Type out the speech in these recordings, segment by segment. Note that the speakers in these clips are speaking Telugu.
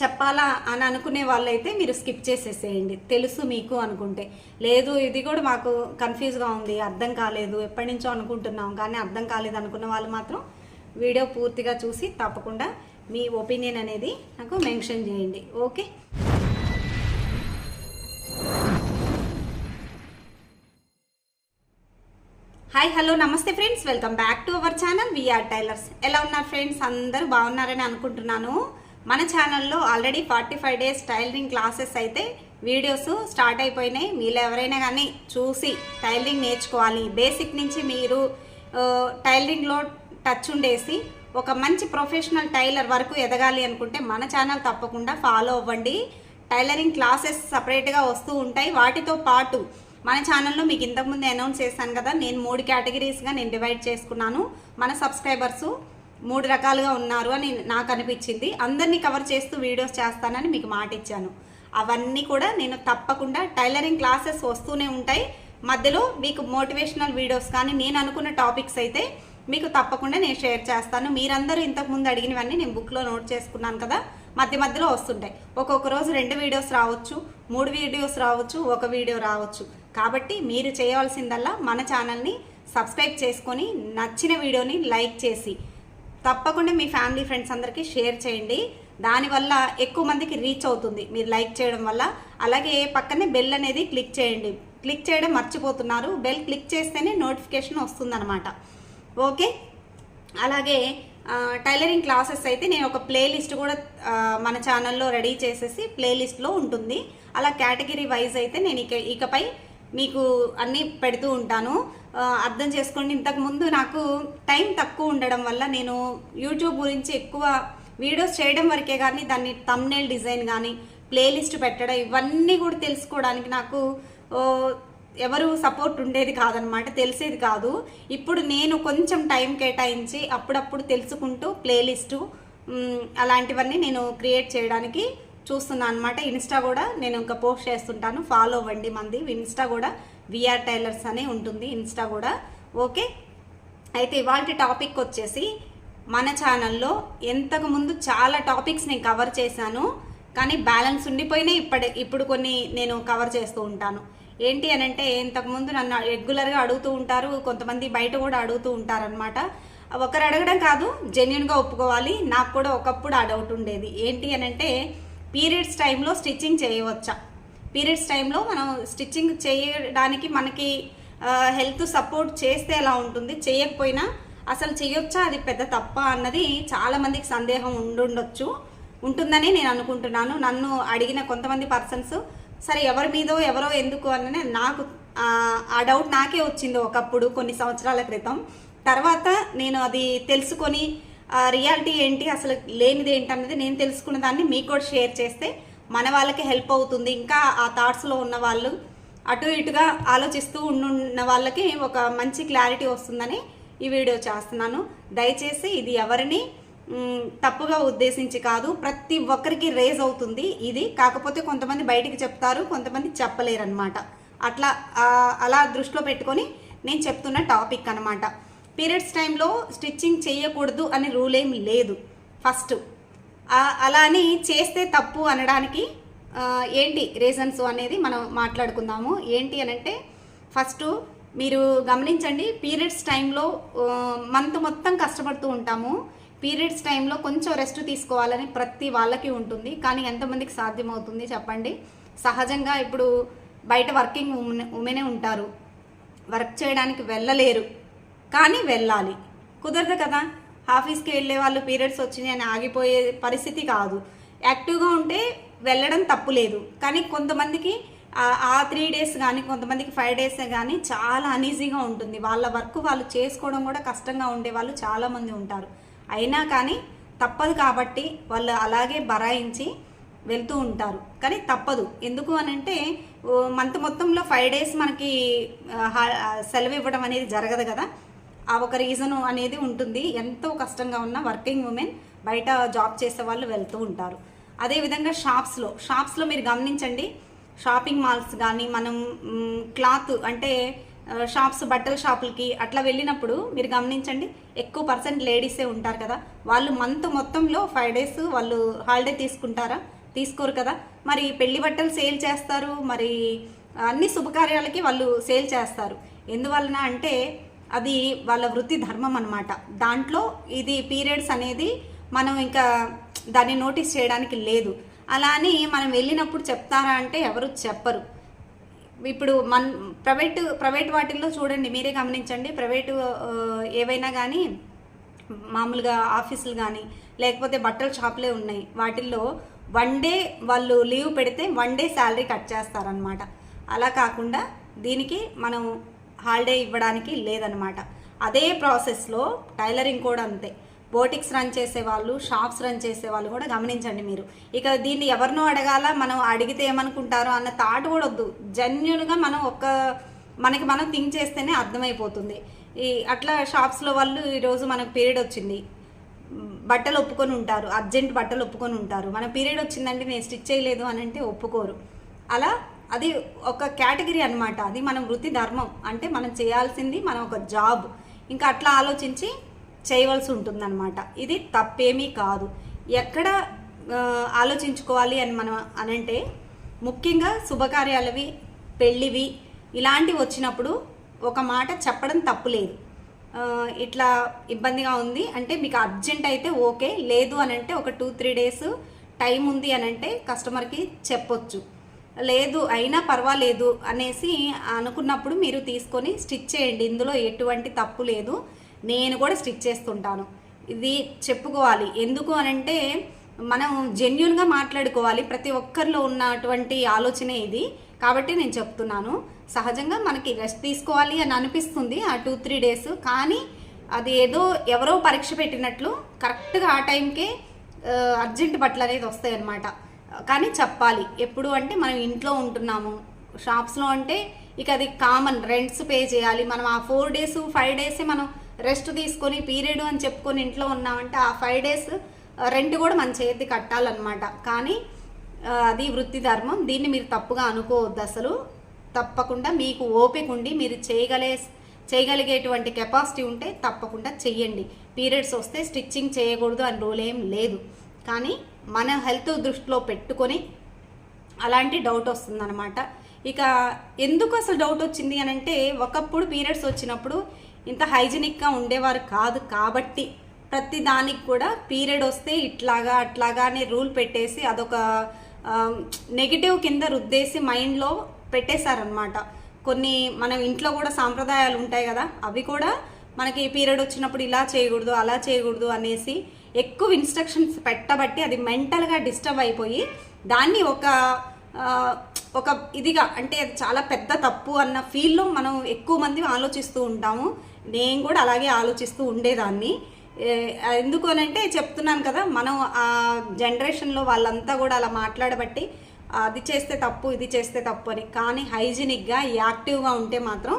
చెప్పాలా అని అనుకునే వాళ్ళైతే మీరు స్కిప్ చేసేసేయండి. తెలుసు మీకు అనుకుంటే. లేదు ఇది కూడా మాకు కన్ఫ్యూజ్గా ఉంది అర్థం కాలేదు ఎప్పటి నుంచో అనుకుంటున్నాం కానీ అర్థం కాలేదు అనుకున్న వాళ్ళు మాత్రం వీడియో పూర్తిగా చూసి తప్పకుండా మీ ఒపీనియన్ అనేది నాకు మెన్షన్ చేయండి. ఓకే? హాయ్ హలో నమస్తే friends. Welcome back to our channel. VR tailors. ఎలా ఉన్నారు ఫ్రెండ్స్? అందరూ బాగున్నారని అనుకుంటున్నాను. మన ఛానల్లో already forty five days tailoring classes అయితే వీడియోస్ స్టార్ట్ అయిపోయినాయి. మీరు ఎవరైనా కానీ చూసి టైలరింగ్ నేర్చుకోవాలి. బేసిక్ నుంచి మీరు టైలరింగ్లో టచ్ ఉండేసి ఒక మంచి ప్రొఫెషనల్ టైలర్ వరకు ఎదగాలి అనుకుంటే మన ఛానల్ తప్పకుండా ఫాలో అవ్వండి. టైలరింగ్ క్లాసెస్ సపరేట్గా వస్తూ ఉంటాయి. వాటితో పాటు మన ఛానల్లో మీకు ఇంతకుముందు అనౌన్స్ చేశాను కదా నేను మూడు కేటగిరీస్గా నేను డివైడ్ చేసుకున్నాను. మన సబ్స్క్రైబర్సు మూడు రకాలుగా ఉన్నారు అని నాకు అనిపించింది. అందరినీ కవర్ చేస్తూ వీడియోస్ చేస్తానని మీకు మాట ఇచ్చాను. అవన్నీ కూడా నేను తప్పకుండా టైలరింగ్ క్లాసెస్ వస్తూనే ఉంటాయి. మధ్యలో మీకు మోటివేషనల్ వీడియోస్ కానీ నేను అనుకున్న టాపిక్స్ అయితే మీకు తప్పకుండా నేను షేర్ చేస్తాను. మీరందరూ ఇంతకుముందు అడిగినవన్నీ నేను బుక్లో నోట్ చేసుకున్నాను కదా మధ్య మధ్యలో వస్తుంటాయి. ఒక్కొక్క రోజు రెండు వీడియోస్ రావచ్చు మూడు వీడియోస్ రావచ్చు ఒక వీడియో రావచ్చు. కాబట్టి మీరు చేయవలసిందల్లా మన ఛానల్ని సబ్స్క్రైబ్ చేసుకొని నచ్చిన వీడియోని లైక్ చేసి తప్పకుండా మీ ఫ్యామిలీ ఫ్రెండ్స్ అందరికీ షేర్ చేయండి. దానివల్ల ఎక్కువ మందికి రీచ్ అవుతుంది. మీరు లైక్ చేయడం వల్ల. అలాగే పక్కనే బెల్ అనేది క్లిక్ చేయండి. క్లిక్ చేయడం మర్చిపోతున్నారు. బెల్ క్లిక్ చేస్తేనే నోటిఫికేషన్ వస్తుందన్నమాట. ఓకే? అలాగే టైలరింగ్ క్లాసెస్ అయితే నేను ఒక ప్లేలిస్ట్ కూడా మన ఛానల్లో రెడీ చేసేసి ప్లేలిస్ట్లో ఉంటుంది. అలా కేటగిరీ వైజ్ అయితే నేను ఇక ఇకపై మీకు అన్నీ పెడుతూ ఉంటాను. అర్థం చేసుకోండి. ఇంతకుముందు నాకు టైం తక్కువ ఉండడం వల్ల నేను యూట్యూబ్ గురించి ఎక్కువ వీడియోస్ చేయడం వరకే కానీ దాన్ని తమ్నేల్ డిజైన్ కానీ ప్లేలిస్ట్ పెట్టడం ఇవన్నీ కూడా తెలుసుకోవడానికి నాకు ఎవరు సపోర్ట్ ఉండేది కాదనమాట తెలిసేది కాదు. ఇప్పుడు నేను కొంచెం టైం కేటాయించి అప్పుడప్పుడు తెలుసుకుంటూ ప్లేలిస్టు అలాంటివన్నీ నేను క్రియేట్ చేయడానికి చూస్తున్నాను అనమాట ఇన్స్టా కూడా నేను ఇంకా పోస్ట్ చేస్తుంటాను. ఫాలో అవ్వండి మంది. ఇన్స్టా కూడా విఆర్ టైలర్స్ అనే ఉంటుంది ఇన్స్టా కూడా. ఓకే అయితే ఇవాళ టాపిక్ వచ్చేసి మన ఛానల్లో ఎంతకుముందు చాలా టాపిక్స్ నేను కవర్ చేశాను. కానీ బ్యాలెన్స్ ఉండిపోయినాయి ఇప్పటి ఇప్పుడు కొన్ని నేను కవర్ చేస్తూ ఉంటాను. ఏంటి అని అంటే ఇంతకుముందు నన్ను రెగ్యులర్గా అడుగుతూ ఉంటారు. కొంతమంది బయట కూడా అడుగుతూ ఉంటారనమాట ఒకరు అడగడం కాదు జెన్యున్గా ఒప్పుకోవాలి. నాకు కూడా ఒకప్పుడు ఆ డౌట్ ఉండేది. ఏంటి అని అంటే పీరియడ్స్ టైంలో స్టిచ్చింగ్ చేయవచ్చా? పీరియడ్స్ టైంలో మనం స్టిచ్చింగ్ చేయడానికి మనకి హెల్త్ సపోర్ట్ చేస్తే ఎలా ఉంటుంది? చేయకపోయినా అసలు చేయొచ్చా? అది పెద్ద తప్ప? అన్నది చాలామందికి సందేహం ఉండుండొచ్చు. ఉంటుందని నేను అనుకుంటున్నాను. నన్ను అడిగిన కొంతమంది పర్సన్స్ సరే ఎవరి మీదో ఎవరో ఎందుకు? అని నాకు ఆ, డౌట్ నాకే వచ్చింది ఒకప్పుడు కొన్ని సంవత్సరాల క్రితం. తర్వాత నేను అది తెలుసుకొని రియాలిటీ ఏంటి అసలు లేనిది ఏంటి అనేది నేను తెలుసుకున్న దాన్ని మీకు కూడా షేర్ చేస్తే మన వాళ్ళకి హెల్ప్ అవుతుంది. ఇంకా ఆ థాట్స్లో ఉన్న వాళ్ళు అటు ఇటుగా ఆలోచిస్తూ ఉన్న వాళ్ళకి ఒక మంచి క్లారిటీ వస్తుందని ఈ వీడియో చేస్తున్నాను. దయచేసి ఇది ఎవరిని తప్పుగా ఉద్దేశించి కాదు ప్రతి ఒక్కరికి రేజ్ అవుతుంది ఇది. కాకపోతే కొంతమంది బయటికి చెప్తారు కొంతమంది చెప్పలేరు అనమాట అట్లా అలా దృష్టిలో పెట్టుకొని నేను చెప్తున్న టాపిక్ అనమాట పీరియడ్స్ టైంలో స్టిచ్చింగ్ చేయకూడదు అనే రూల్ ఏం లేదు. ఫస్ట్. అలా అని చేస్తే తప్పు అనడానికి ఏంటి రీజన్స్ అనేది మనం మాట్లాడుకుందాము. ఏంటి అని అంటే ఫస్ట్ మీరు గమనించండి పీరియడ్స్ టైంలో మంత్ మొత్తం కష్టపడుతూ ఉంటాము. పీరియడ్స్ టైంలో కొంచెం రెస్ట్ తీసుకోవాలని ప్రతి వాళ్ళకి ఉంటుంది. కానీ ఎంతమందికి సాధ్యమవుతుంది చెప్పండి. సహజంగా ఇప్పుడు బయట వర్కింగ్ ఉమెన్ ఉమెనే ఉంటారు. వర్క్ చేయడానికి వెళ్ళలేరు. కానీ వెళ్ళాలి. కుదరదు కదా. ఆఫీస్కి వెళ్ళే వాళ్ళు పీరియడ్స్ వచ్చినాయి అని ఆగిపోయే పరిస్థితి కాదు. యాక్టివ్గా ఉంటే వెళ్ళడం తప్పు లేదు. కానీ కొంతమందికి ఆ- త్రీ డేస్ కానీ కొంతమందికి ఫైవ్ డేస్ కానీ చాలా అనీజీగా ఉంటుంది. వాళ్ళ వర్క్ వాళ్ళు చేసుకోవడం కూడా కష్టంగా ఉండే వాళ్ళు చాలామంది ఉంటారు. అయినా కానీ తప్పదు కాబట్టి వాళ్ళు అలాగే బరాయించి వెళ్తూ ఉంటారు. కానీ తప్పదు. ఎందుకు అని అంటే మంత్ మొత్తంలో ఫైవ్ డేస్ మనకి సెలవు ఇవ్వడం అనేది జరగదు కదా. ఆ ఒక రీజన్ అనేది ఉంటుంది. ఎంతో కష్టంగా ఉన్న వర్కింగ్ ఉమెన్ బయట జాబ్ చేసే వాళ్ళు వెళ్తూ ఉంటారు. అదేవిధంగా షాప్స్లో షాప్స్లో మీరు గమనించండి. షాపింగ్ మాల్స్ కానీ మనం క్లాత్ అంటే షాప్స్ బట్టల షాపులకి అట్లా వెళ్ళినప్పుడు మీరు గమనించండి ఎక్కువ పర్సెంట్ లేడీసే ఉంటారు కదా. వాళ్ళు మంత్ మొత్తంలో ఫైవ్ డేస్ వాళ్ళు హాలిడే తీసుకుంటారా? తీసుకోరు కదా. మరి పెళ్ళి బట్టలు సేల్ చేస్తారు. మరి అన్ని శుభకార్యాలకి వాళ్ళు సేల్ చేస్తారు. ఎందువలన అంటే అది వాళ్ళ వృత్తి ధర్మం అనమాట దాంట్లో ఇది పీరియడ్స్ అనేది మనం ఇంకా దాన్ని నోటీస్ చేయడానికి లేదు. అలా అని మనం వెళ్ళినప్పుడు చెప్తారా అంటే ఎవరు చెప్పరు. ఇప్పుడు మన్ ప్రైవేట్ ప్రైవేట్ వాటిల్లో చూడండి మీరే గమనించండి. ప్రైవేటు ఏవైనా కానీ మామూలుగా ఆఫీసులు కానీ లేకపోతే బట్టల షాపులే ఉన్నాయి. వాటిల్లో వన్ డే వాళ్ళు లీవ్ పెడితే వన్ డే శాలరీ కట్ చేస్తారనమాట అలా కాకుండా దీనికి మనం హాలిడే ఇవ్వడానికి లేదనమాట అదే ప్రాసెస్లో టైలరింగ్ కూడా అంతే. బోటిక్స్ రన్ చేసే వాళ్ళు షాప్స్ రన్ చేసే వాళ్ళు కూడా గమనించండి మీరు. ఇక దీన్ని ఎవరినో అడగాల మనం అడిగితే ఏమనుకుంటారో అన్న థాట్ కూడా వద్దు. జెన్యున్గా మనం ఒక్క మనకి మనం థింక్ చేస్తేనే అర్థమైపోతుంది. ఈ అట్లా షాప్స్లో వాళ్ళు ఈరోజు మనకు పీరియడ్ వచ్చింది. బట్టలు ఒప్పుకొని ఉంటారు. అర్జెంట్ బట్టలు ఒప్పుకొని ఉంటారు. మన పీరియడ్ వచ్చిందంటే నేను స్టిచ్ చేయలేదు అని అంటే ఒప్పుకోరు. అలా అది ఒక కేటగిరీ అనమాట అది మన వృత్తి ధర్మం. అంటే మనం చేయాల్సింది మనం ఒక జాబ్. ఇంకా అట్లా ఆలోచించి చేయవలసి ఉంటుందన్నమాట. ఇది తప్పేమీ కాదు. ఎక్కడ ఆలోచించుకోవాలి అని మనం అనంటే ముఖ్యంగా శుభకార్యాలవి పెళ్ళివి ఇలాంటివి వచ్చినప్పుడు ఒక మాట చెప్పడం తప్పులేదు ఇట్లా ఇబ్బందిగా ఉంది అంటే మీకు అర్జెంట్ అయితే ఓకే. లేదు అని అంటే ఒక టూ త్రీ డేస్ టైం ఉంది అని అంటే కస్టమర్కి చెప్పొచ్చు. లేదు అయినా పర్వాలేదు అనేసి అనుకున్నప్పుడు మీరు తీసుకొని స్టిచ్ చేయండి. ఇందులో ఎటువంటి తప్పు లేదు. నేను కూడా స్టిచ్ చేస్తుంటాను. ఇది చెప్పుకోవాలి. ఎందుకు అనంటే మనం జెన్యున్గా మాట్లాడుకోవాలి. ప్రతి ఒక్కరిలో ఉన్నటువంటి ఆలోచనే ఇది. కాబట్టి నేను చెప్తున్నాను. సహజంగా మనకి రెస్ట్ తీసుకోవాలి అని అనిపిస్తుంది ఆ టూ త్రీ డేస్. కానీ అది ఏదో ఎవరో పరీక్ష పెట్టినట్లు కరెక్ట్గా ఆ టైంకే అర్జెంట్ బట్టలు అనేది వస్తాయి అన్నమాట కానీ చెప్పాలి. ఎప్పుడు అంటే మనం ఇంట్లో ఉంటున్నాము. షాప్స్లో అంటే ఇక అది కామన్ రెంట్స్ పే చేయాలి. మనం ఆ ఫోర్ డేస్ ఫైవ్ డేసే మనం రెస్ట్ తీసుకొని పీరియడ్ అని చెప్పుకొని ఇంట్లో ఉన్నామంటే ఆ ఫైవ్ డేస్ రెంట్ కూడా మన చేతి కట్టాలన్నమాట. కానీ అది వృత్తి ధర్మం. దీన్ని మీరు తప్పుగా అనుకోవద్దు అసలు. తప్పకుండా మీకు ఓపిక ఉండి మీరు చేయగలే చేయగలిగేటువంటి కెపాసిటీ ఉంటే తప్పకుండా చెయ్యండి. పీరియడ్స్ వస్తే స్టిచ్చింగ్ చేయకూడదు అని రూల్ ఏం లేదు. కానీ మన హెల్త్ దృష్టిలో పెట్టుకొని అలాంటి డౌట్ వస్తుందన్నమాట. ఇక ఎందుకు అసలు డౌట్ వచ్చింది అని అంటే ఒకప్పుడు పీరియడ్స్ వచ్చినప్పుడు ఇంత హైజీనిక్గా ఉండేవారు కాదు కాబట్టి ప్రతి దానికి కూడా పీరియడ్ వస్తే ఇట్లాగా అట్లాగా అనే రూల్ పెట్టేసి అదొక నెగిటివ్ కింద రుద్దేసి మైండ్లో పెట్టేశారనమాట కొన్ని మనం ఇంట్లో కూడా సాంప్రదాయాలు ఉంటాయి కదా అవి కూడా మనకి పీరియడ్ వచ్చినప్పుడు ఇలా చేయకూడదు అలా చేయకూడదు అనేసి ఎక్కువ ఇన్స్ట్రక్షన్స్ పెట్టబట్టి అది మెంటల్గా డిస్టర్బ్ అయిపోయి దాన్ని ఒక ఒక ఇదిగా అంటే అది చాలా పెద్ద తప్పు అన్న ఫీల్లో మనం ఎక్కువ మంది ఆలోచిస్తూ ఉంటాము. నేను కూడా అలాగే ఆలోచిస్తూ ఉండేదాన్ని. ఎందుకు అని అంటే చెప్తున్నాను కదా మనం ఆ జనరేషన్లో వాళ్ళంతా కూడా అలా మాట్లాడబట్టి అది చేస్తే తప్పు ఇది చేస్తే తప్పు అని. కానీ హైజీనిక్గా యాక్టివ్గా ఉంటే మాత్రం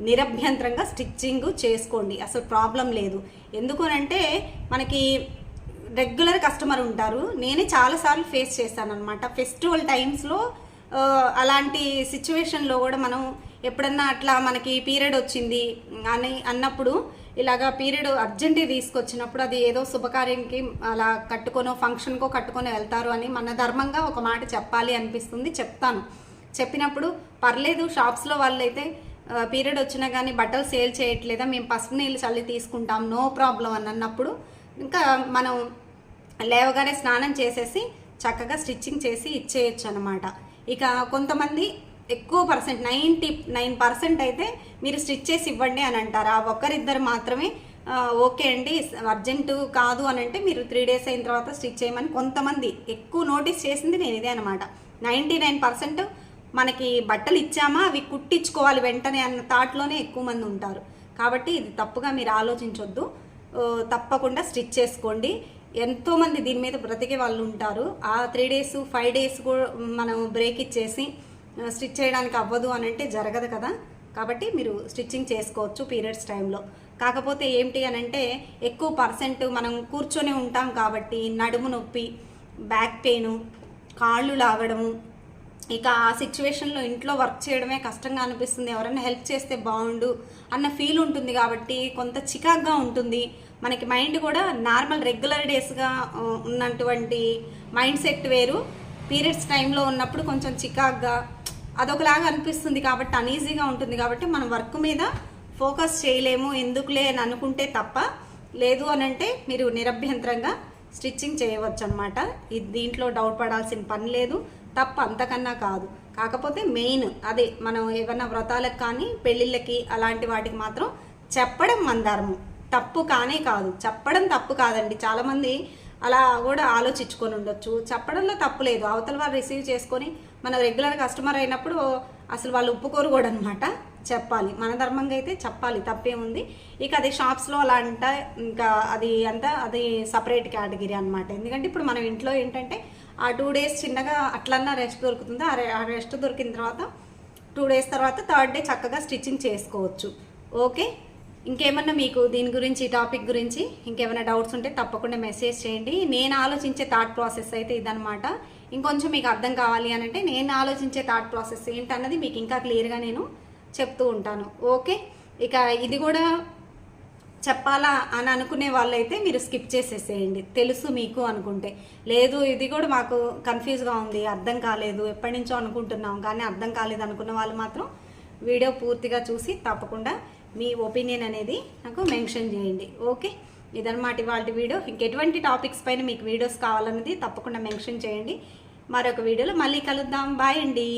నిరభ్యంతరంగా స్టిచ్చింగ్ చేసుకోండి. అసలు ప్రాబ్లం లేదు. ఎందుకనంటే మనకి రెగ్యులర్ కస్టమర్ ఉంటారు. నేనే చాలాసార్లు ఫేస్ చేశాను అనమాట ఫెస్టివల్ టైమ్స్లో అలాంటి సిచ్యువేషన్లో కూడా మనం ఎప్పుడన్నా అట్లా మనకి పీరియడ్ వచ్చింది అని అన్నప్పుడు ఇలాగా పీరియడ్ అర్జెంట్ తీసుకొచ్చినప్పుడు అది ఏదో శుభకార్యంకి అలా కట్టుకొనో ఫంక్షన్కో కట్టుకొని వెళ్తారు అని మన ధర్మంగా ఒక మాట చెప్పాలి అనిపిస్తుంది. చెప్తాను. చెప్పినప్పుడు పర్లేదు షాప్స్లో వాళ్ళైతే పీరియడ్ వచ్చినా కానీ బట్టలు సేల్ చేయట్లేదా? మేము పసుపు నీళ్ళు చల్లి తీసుకుంటాం నో ప్రాబ్లం అని అన్నప్పుడు ఇంకా మనం లేవగానే స్నానం చేసేసి చక్కగా స్టిచ్చింగ్ చేసి ఇచ్చేయచ్చు అనమాట ఇక కొంతమంది ఎక్కువ పర్సెంట్ నైంటీ నైన్ పర్సెంట్ అయితే మీరు స్టిచ్ చేసి ఇవ్వండి అని అంటారు. ఆ ఒక్కరిద్దరు మాత్రమే ఓకే అండి అర్జెంటు కాదు అని అంటే మీరు త్రీ డేస్ అయిన తర్వాత స్టిచ్ చేయమని కొంతమంది ఎక్కువ నోటీస్ చేసింది నేను ఇదే అనమాట నైంటీ నైన్ పర్సెంట్ మనకి బట్టలు ఇచ్చామా? అవి కుట్టించుకోవాలి వెంటనే అన్న థాట్లోనే ఎక్కువ మంది ఉంటారు. కాబట్టి ఇది తప్పుగా మీరు ఆలోచించొద్దు. తప్పకుండా స్టిచ్ చేసుకోండి. ఎంతోమంది దీని మీద బ్రతికే వాళ్ళు ఉంటారు. ఆ త్రీ డేస్ ఫైవ్ డేస్ కూడా మనం బ్రేక్ ఇచ్చేసి స్టిచ్ చేయడానికి అవ్వదు అని అంటే జరగదు కదా. కాబట్టి మీరు స్టిచ్చింగ్ చేసుకోవచ్చు పీరియడ్స్ టైంలో కాకపోతే ఏంటి అని అంటే ఎక్కువ పర్సెంట్ మనం కూర్చొని ఉంటాం కాబట్టి నడుము నొప్పి బ్యాక్ పెయిన్ కాళ్ళు లాగడము ఇక ఆ సిచ్యువేషన్లో ఇంట్లో వర్క్ చేయడమే కష్టంగా అనిపిస్తుంది. ఎవరైనా హెల్ప్ చేస్తే బాగుండు అన్న ఫీల్ ఉంటుంది కాబట్టి కొంత చికాగ్గా ఉంటుంది. మనకి మైండ్ కూడా నార్మల్ రెగ్యులర్ డేస్గా ఉన్నటువంటి మైండ్ సెట్ వేరు. పీరియడ్స్ టైంలో ఉన్నప్పుడు కొంచెం చికాగ్గా అదొకలాగా అనిపిస్తుంది కాబట్టి అనీజీగా ఉంటుంది కాబట్టి మనం వర్క్ మీద ఫోకస్ చేయలేము. ఎందుకులే అని అనుకుంటే తప్ప లేదు అని అంటే మీరు నిరభ్యంతరంగా స్టిచ్చింగ్ చేయవచ్చు అనమాట ఇది దీంట్లో డౌట్ పడాల్సిన పని లేదు. తప్ప అంతకన్నా కాదు. కాకపోతే మెయిన్ అదే మనం ఏమన్నా వ్రతాలకు కానీ పెళ్ళిళ్ళకి అలాంటి వాటికి మాత్రం చెప్పడం మందారము తప్పు కానే కాదు. చెప్పడం తప్పు కాదండి. చాలామంది అలా కూడా ఆలోచించుకొని ఉండొచ్చు. చెప్పడంలో తప్పు లేదు. అవతల వాళ్ళు రిసీవ్ చేసుకొని మన రెగ్యులర్ కస్టమర్ అయినప్పుడు అసలు వాళ్ళు ఒప్పుకోరు కూడా అనమాట చెప్పాలి. మన ధర్మంగా అయితే చెప్పాలి. తప్పేముంది? ఇక అది షాప్స్లో అలా అంట ఇంకా అది అంతా అది సపరేట్ కేటగిరీ అనమాట ఎందుకంటే ఇప్పుడు మనం ఇంట్లో ఏంటంటే ఆ టూ డేస్ చిన్నగా అట్లన్నా రెస్ట్ దొరుకుతుంది. ఆ రెస్ట్ దొరికిన తర్వాత టూ డేస్ తర్వాత థర్డ్ డే చక్కగా స్టిచ్చింగ్ చేసుకోవచ్చు. ఓకే? ఇంకేమన్నా మీకు దీని గురించి టాపిక్ గురించి ఇంకేమైనా డౌట్స్ ఉంటే తప్పకుండా మెసేజ్ చేయండి. నేను ఆలోచించే థాట్ ప్రాసెస్ అయితే ఇదనమాట ఇంకొంచెం మీకు అర్థం కావాలి అని అంటే నేను ఆలోచించే థాట్ ప్రాసెస్ ఏంటన్నది మీకు ఇంకా క్లియర్గా నేను చెప్తూ ఉంటాను. ఓకే? ఇక ఇది కూడా చెప్పాలా అని అనుకునే వాళ్ళైతే మీరు స్కిప్ చేసేసేయండి. తెలుసు మీకు అనుకుంటే. లేదు ఇది కూడా మాకు కన్ఫ్యూజ్గా ఉంది అర్థం కాలేదు ఎప్పటి నుంచో అనుకుంటున్నాం కానీ అర్థం కాలేదు అనుకున్న వాళ్ళు మాత్రం వీడియో పూర్తిగా చూసి తప్పకుండా మీ ఒపీనియన్ అనేది నాకు మెన్షన్ చేయండి. ఓకే ఇదన్నమాట ఇవాళ వీడియో. ఇంకెటువంటి టాపిక్స్ పైన మీకు వీడియోస్ కావాలన్నది తప్పకుండా మెన్షన్ చేయండి. మరొక వీడియోలో మళ్ళీ కలుద్దాం. బాయ్ అండి.